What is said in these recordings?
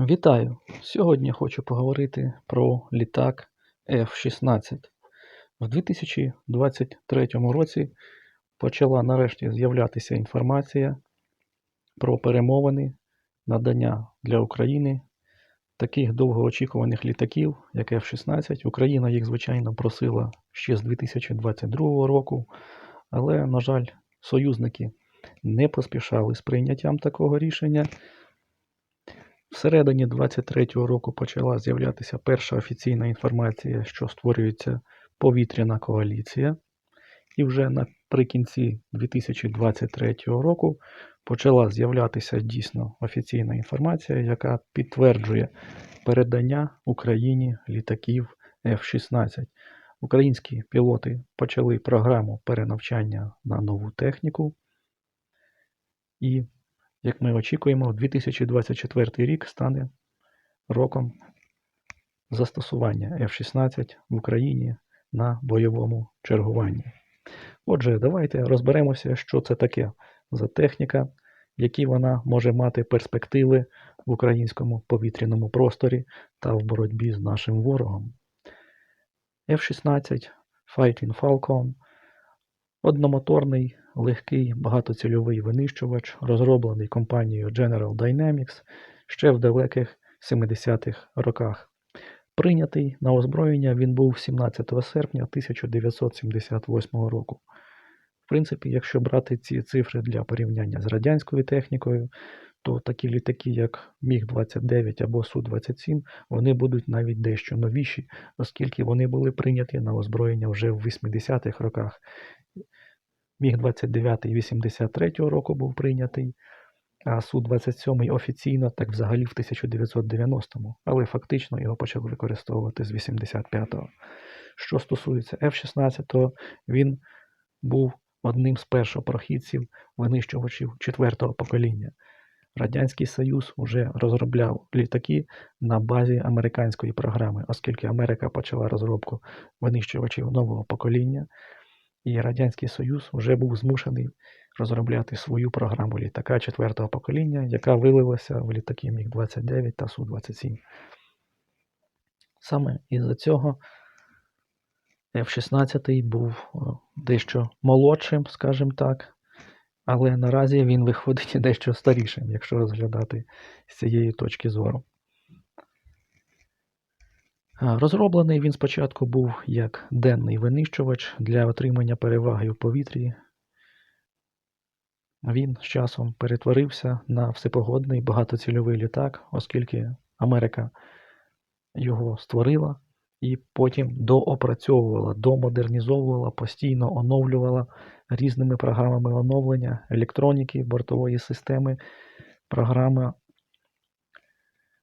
Вітаю! Сьогодні хочу поговорити про літак F-16. В 2023 році почала нарешті з'являтися інформація про перемовини надання для України таких довгоочікуваних літаків, як F-16. Україна їх, звичайно, просила ще з 2022 року, але, на жаль, союзники не поспішали з прийняттям такого рішення. Всередині 23-го року почала з'являтися перша офіційна інформація, що створюється повітряна коаліція. І вже наприкінці 2023 року почала з'являтися дійсно офіційна інформація, яка підтверджує передання Україні літаків F-16. Українські пілоти почали програму перенавчання на нову техніку. І як ми очікуємо, 2024 рік стане роком застосування F-16 в Україні на бойовому чергуванні. Отже, давайте розберемося, що це таке за техніка, які вона може мати перспективи в українському повітряному просторі та в боротьбі з нашим ворогом. F-16 Fighting Falcon одномоторний легкий багатоцільовий винищувач, розроблений компанією General Dynamics ще в далеких 70-х роках. Прийнятий на озброєння він був 17 серпня 1978 року. В принципі, якщо брати ці цифри для порівняння з радянською технікою, то такі літаки, як Міг-29 або Су-27, вони будуть навіть дещо новіші, оскільки вони були прийняті на озброєння вже в 80-х роках. Міг-29 83-го року був прийнятий, а Су-27 офіційно так взагалі в 1990-му, але фактично його почали використовувати з 85-го. Що стосується F-16, то він був одним з першопрохідців винищувачів четвертого покоління. Радянський Союз вже розробляв літаки на базі американської програми, оскільки Америка почала розробку винищувачів нового покоління, і Радянський Союз вже був змушений розробляти свою програму літака четвертого покоління, яка вилилася в літаки Міг-29 та Су-27. Саме із-за цього F-16 був дещо молодшим, скажімо так, але наразі він виходить дещо старішим, якщо розглядати з цієї точки зору. Розроблений він спочатку був як денний винищувач для отримання переваги в повітрі. Він з часом перетворився на всепогодний багатоцільовий літак, оскільки Америка його створила і потім доопрацьовувала, домодернізовувала, постійно оновлювала різними програмами оновлення електроніки, бортової системи, програма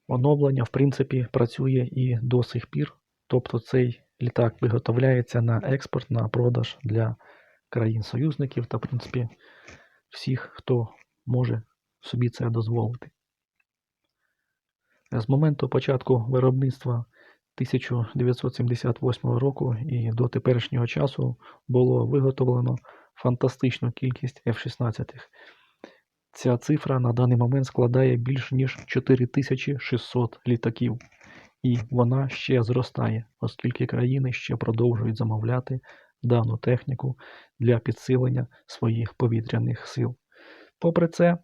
Оновлення, в принципі, працює і до сих пір. Тобто цей літак виготовляється на експорт, на продаж для країн-союзників та, в принципі, всіх, хто може собі це дозволити. З моменту початку виробництва 1978 року і до теперішнього часу було виготовлено фантастичну кількість F-16. Ця цифра на даний момент складає більш ніж 4600 літаків, і вона ще зростає, оскільки країни ще продовжують замовляти дану техніку для підсилення своїх повітряних сил. Попри це,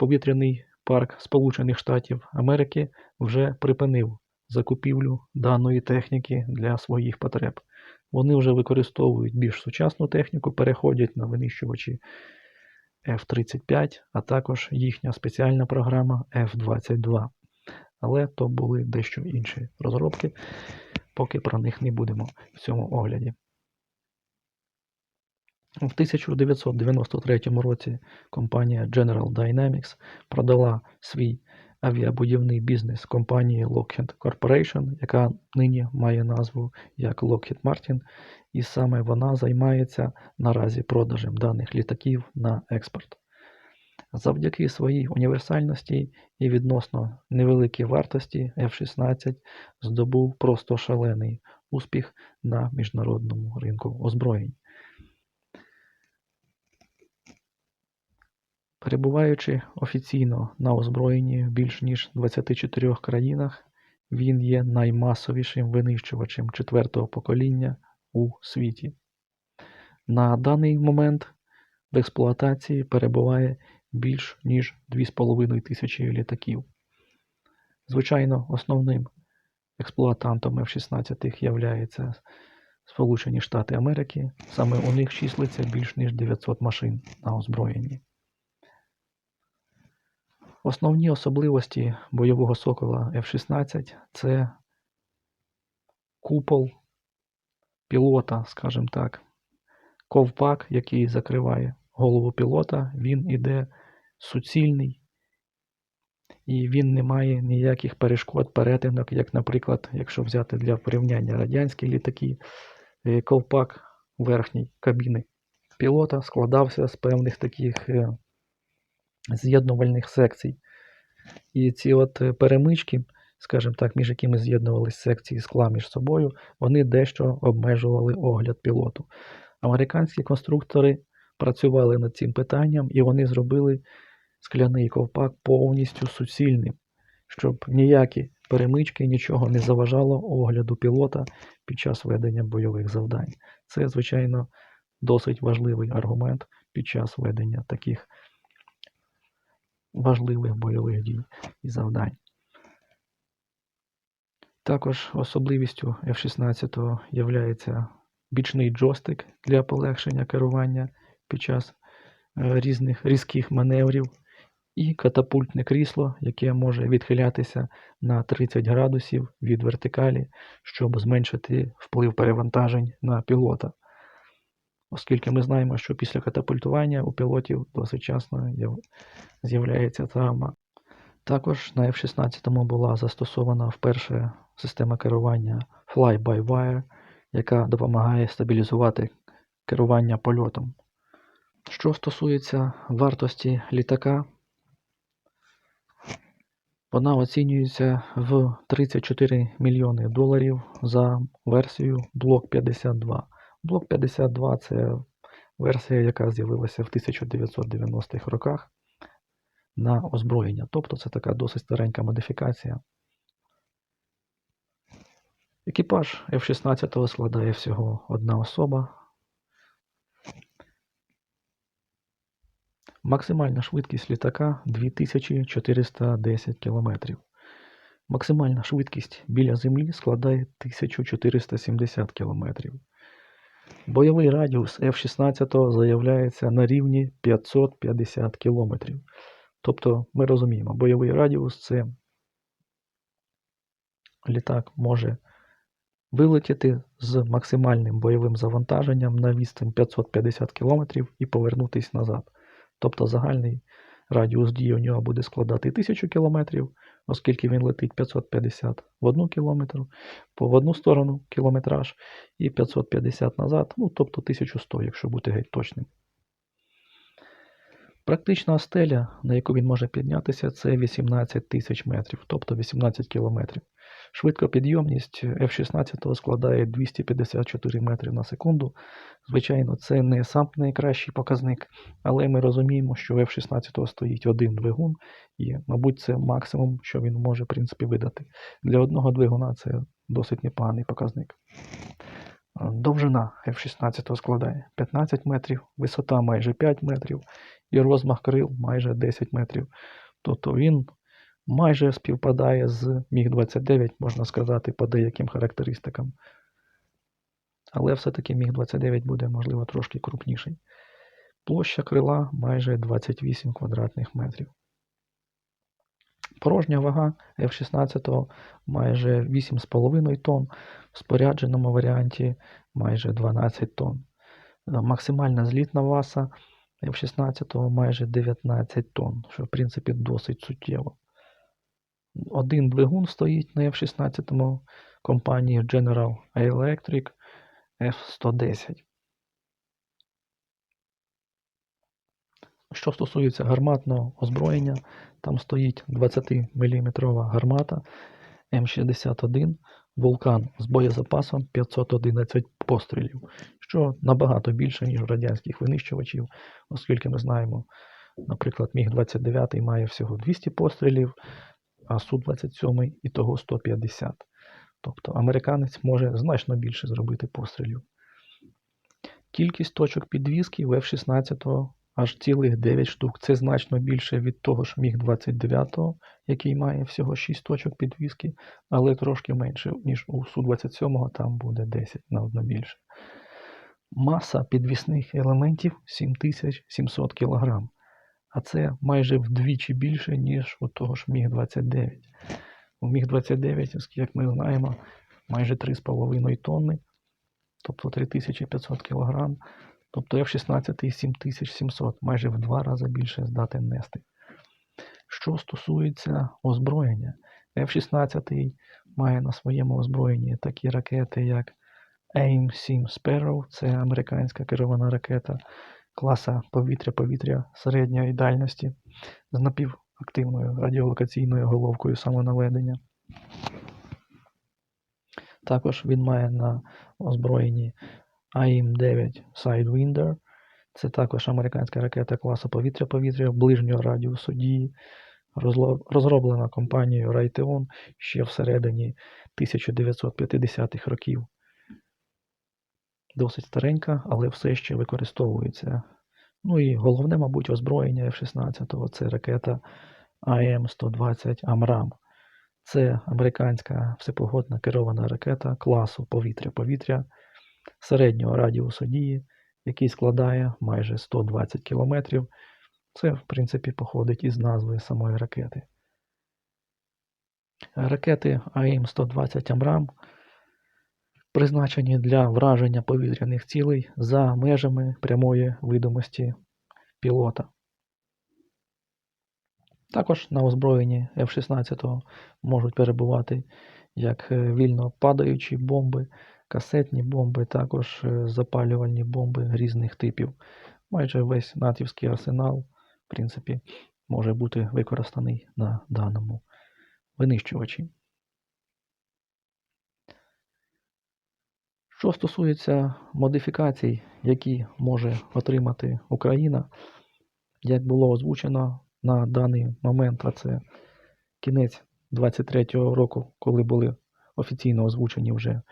повітряний парк Сполучених Штатів Америки вже припинив закупівлю даної техніки для своїх потреб. Вони вже використовують більш сучасну техніку, переходять на винищувачі. F-35, а також їхня спеціальна програма F-22. Але то були дещо інші розробки, поки про них не будемо в цьому огляді. В 1993 році компанія General Dynamics продала свій авіабудівний бізнес компанії Lockheed Corporation, яка нині має назву як Lockheed Martin, і саме вона займається наразі продажем даних літаків на експорт. Завдяки своїй універсальності і відносно невеликій вартості F-16 здобув просто шалений успіх на міжнародному ринку озброєнь. Перебуваючи офіційно на озброєнні в більш ніж 24 країнах, він є наймасовішим винищувачем четвертого покоління у світі. На даний момент в експлуатації перебуває більш ніж 2,5 тисячі літаків. Звичайно, основним експлуатантом F-16 являється Сполучені Штати Америки. Саме у них числиться більш ніж 900 машин на озброєнні. Основні особливості бойового сокола F-16 це купол пілота, скажімо так, ковпак, який закриває голову пілота, він іде суцільний і він не має ніяких перешкод, перетинок, як, наприклад, якщо взяти для порівняння радянські літаки, е, ковпак верхній кабіни пілота складався з певних таких е, з'єднувальних секцій. І ці от е, перемички, скажімо так, між якими з'єднувалися секції скла між собою, вони дещо обмежували огляд пілоту. Американські конструктори працювали над цим питанням і вони зробили скляний ковпак повністю суцільним, щоб ніякі перемички нічого не заважало огляду пілота під час ведення бойових завдань. Це, звичайно, досить важливий аргумент під час ведення таких важливих бойових дій і завдань. Також особливістю F-16 є бічний джойстик для полегшення керування під час е, різних різких маневрів і катапультне крісло, яке може відхилятися на 30 градусів від вертикалі, щоб зменшити вплив перевантажень на пілота. Оскільки ми знаємо, що після катапультування у пілотів досить часто з'являється травма. Також на F-16 була застосована вперше система керування Fly-by-Wire, яка допомагає стабілізувати керування польотом. Що стосується вартості літака, вона оцінюється в 34 мільйони доларів за версію Block 52. Блок 52 це версія, яка з'явилася в 1990-х роках на озброєння. Тобто це така досить старенька модифікація. Екіпаж F-16 складає всього одна особа. Максимальна швидкість літака 2410 км. Максимальна швидкість біля землі складає 1470 км. Бойовий радіус F-16 заявляється на рівні 550 км. Тобто, ми розуміємо, бойовий радіус це літак може вилетіти з максимальним бойовим завантаженням на відстань 550 км і повернутися назад. Тобто загальний радіус дії у нього буде складати 1000 км, оскільки він летить 550 в одну кілометру, в одну сторону кілометраж і 550 назад, ну тобто 1100, якщо бути геть точним. Практична стеля, на яку він може піднятися, це 18 тисяч метрів, тобто 18 кілометрів. Швидкопідйомність F-16 складає 254 метри на секунду. Звичайно, це не сам найкращий показник, але ми розуміємо, що в F-16 стоїть один двигун, і, мабуть, це максимум, що він може в принципі, видати. Для одного двигуна це досить непоганий показник. Довжина F-16 складає 15 метрів, висота майже 5 метрів і розмах крил майже 10 метрів. Тобто він майже співпадає з Міг-29, можна сказати, по деяким характеристикам. Але все-таки Міг-29 буде, можливо, трошки крупніший. Площа крила майже 28 квадратних метрів. Порожня вага F-16 майже 8,5 тонн, в спорядженому варіанті майже 12 тонн. Максимальна злітна маса F-16 майже 19 тонн, що в принципі досить суттєво. Один двигун стоїть на F-16 компанії General Electric F110. Що стосується гарматного озброєння, там стоїть 20-мм гармата М61 Вулкан з боєзапасом 511 пострілів, що набагато більше, ніж у радянських винищувачів, оскільки ми знаємо, Наприклад, Міг-29 має всього 200 пострілів, а Су-27 і того 150. Тобто американець може значно більше зробити пострілів. Кількість точок підвізки в F-16 аж цілих 9 штук. Це значно більше від того ж Міг-29, який має всього 6 точок підвіски, але трошки менше, ніж у Су-27, там буде 10 на одно більше. Маса підвісних елементів 7700 кг, а це майже вдвічі більше, ніж у того ж Міг-29. У Міг-29, як ми знаємо, майже 3,5 тонни, тобто 3500 кг, тобто F-16 7700, майже в два рази більше здатен нести. Що стосується озброєння, F-16 має на своєму озброєнні такі ракети, як AIM-7 Sparrow, це американська керована ракета класа повітря-повітря середньої дальності з напівактивною радіолокаційною головкою самонаведення. Також він має на озброєнні AIM-9 Sidewinder. Це також американська ракета класу повітря-повітря ближнього радіусу дії, розроблена компанією Raytheon ще всередині 1950-х років. Досить старенька, але все ще використовується. Ну і головне, мабуть, озброєння F-16 це ракета АМ-120 Амрам. Це американська всепогодна керована ракета класу повітря-повітря середнього радіусу дії, який складає майже 120 км. Це, в принципі, походить із назви самої ракети. Ракети АМ-120 Амрам призначені для враження повітряних цілей за межами прямої видимості пілота. Також на озброєнні F-16 можуть перебувати як е, вільно падаючі бомби, касетні бомби, також е, запалювальні бомби різних типів. Майже весь натівський арсенал, в принципі, може бути використаний на даному винищувачі. Що стосується модифікацій, які може отримати Україна, як було озвучено на даний момент, а це кінець 23-го року, коли були офіційно озвучені вже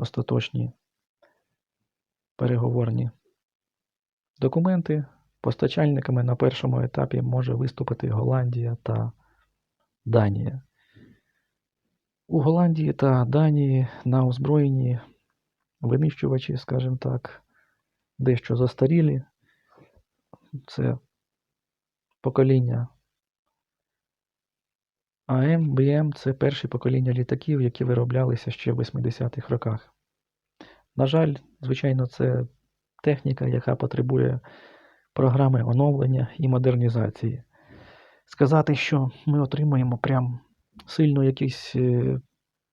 остаточні переговорні документи, постачальниками на першому етапі може виступити Голландія та Данія. У Голландії та Данії на озброєнні винищувачі, скажімо так, дещо застарілі. Це покоління АМ, БМ це перші покоління літаків, які вироблялися ще в 80-х роках. На жаль, звичайно, це техніка, яка потребує програми оновлення і модернізації. Сказати, що ми отримуємо прям сильну якусь е,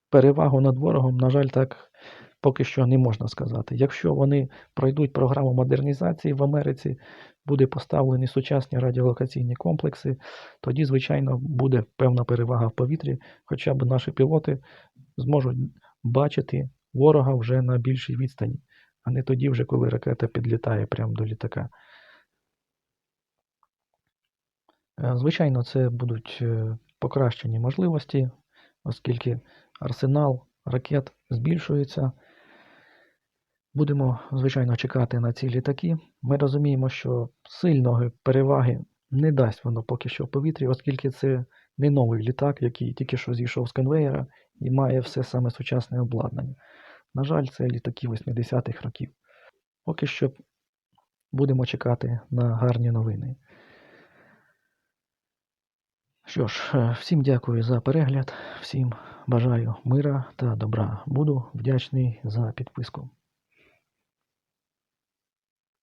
перевагу над ворогом, на жаль, так поки що не можна сказати. Якщо вони пройдуть програму модернізації в Америці, буде поставлені сучасні радіолокаційні комплекси, тоді, звичайно, буде певна перевага в повітрі, хоча б наші пілоти зможуть бачити ворога вже на більшій відстані, а не тоді, вже коли ракета підлітає прямо до літака. Е, звичайно, це будуть е, покращені можливості, оскільки арсенал ракет збільшується. Будемо, звичайно, чекати на ці літаки. Ми розуміємо, що сильної переваги не дасть воно поки що в повітрі, оскільки це не новий літак, який тільки що зійшов з конвейера і має все саме сучасне обладнання. На жаль, це літаки 80-х років. Поки що будемо чекати на гарні новини. Що ж, е, всім дякую за перегляд, всім бажаю мира та добра. Буду вдячний за підписку.